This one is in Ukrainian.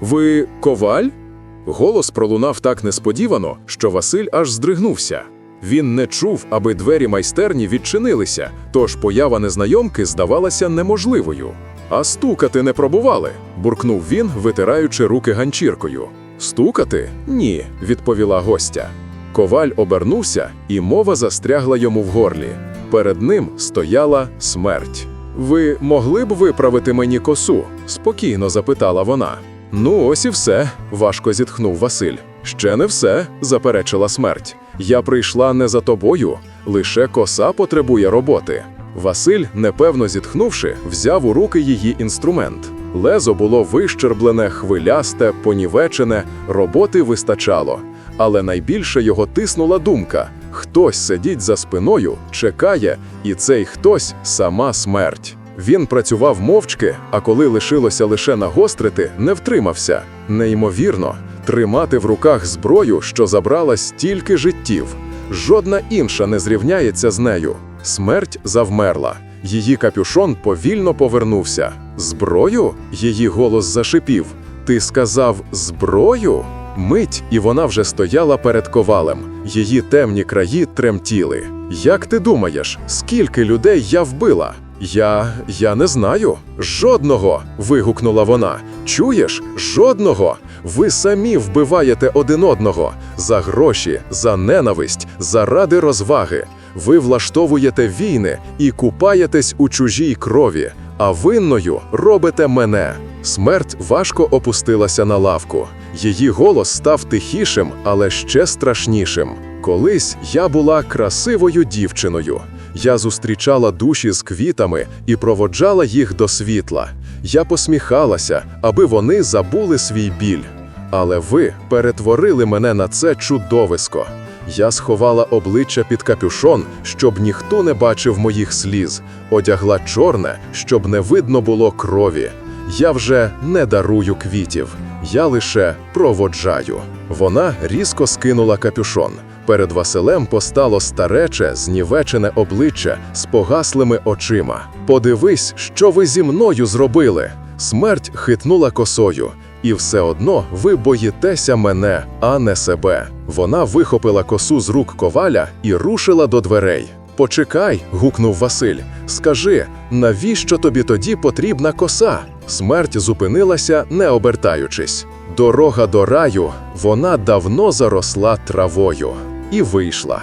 Ви коваль? Голос пролунав так несподівано, що Василь аж здригнувся. Він не чув, аби двері майстерні відчинилися, тож поява незнайомки здавалася неможливою. А стукати не пробували, буркнув він, витираючи руки ганчіркою. Стукати? Ні, відповіла гостя. Коваль обернувся, і мова застрягла йому в горлі. Перед ним стояла смерть. Ви могли б виправити мені косу? спокійно запитала вона. Ну, ось і все, важко зітхнув Василь. Ще не все, заперечила смерть. Я прийшла не за тобою, лише коса потребує роботи. Василь, непевно зітхнувши, взяв у руки її інструмент. Лезо було вищерблене, хвилясте, понівечене, роботи вистачало. Але найбільше його тиснула думка: хтось сидить за спиною, чекає, і цей хтось сама смерть. Він працював мовчки, а коли лишилося лише нагострити, не втримався. Неймовірно, тримати в руках зброю, що забрала стільки життів. Жодна інша не зрівняється з нею. Смерть завмерла. Її капюшон повільно повернувся. Зброю? Її голос зашипів. Ти сказав зброю? Мить, і вона вже стояла перед ковалем. Її темні краї тремтіли. Як ти думаєш, скільки людей я вбила? Я. я не знаю. Жодного. вигукнула вона. Чуєш? Жодного. Ви самі вбиваєте один одного за гроші, за ненависть, заради розваги. Ви влаштовуєте війни і купаєтесь у чужій крові, а винною робите мене. Смерть важко опустилася на лавку. Її голос став тихішим, але ще страшнішим. Колись я була красивою дівчиною. Я зустрічала душі з квітами і проводжала їх до світла. Я посміхалася, аби вони забули свій біль. Але ви перетворили мене на це чудовисько. Я сховала обличчя під капюшон, щоб ніхто не бачив моїх сліз, одягла чорне, щоб не видно було крові. Я вже не дарую квітів, я лише проводжаю. Вона різко скинула капюшон. Перед Василем постало старече, знівечене обличчя з погаслими очима. Подивись, що ви зі мною зробили. Смерть хитнула косою. І все одно ви боїтеся мене, а не себе. Вона вихопила косу з рук коваля і рушила до дверей. Почекай, гукнув Василь. Скажи, навіщо тобі тоді потрібна коса? Смерть зупинилася, не обертаючись. Дорога до раю, вона давно заросла травою і вийшла.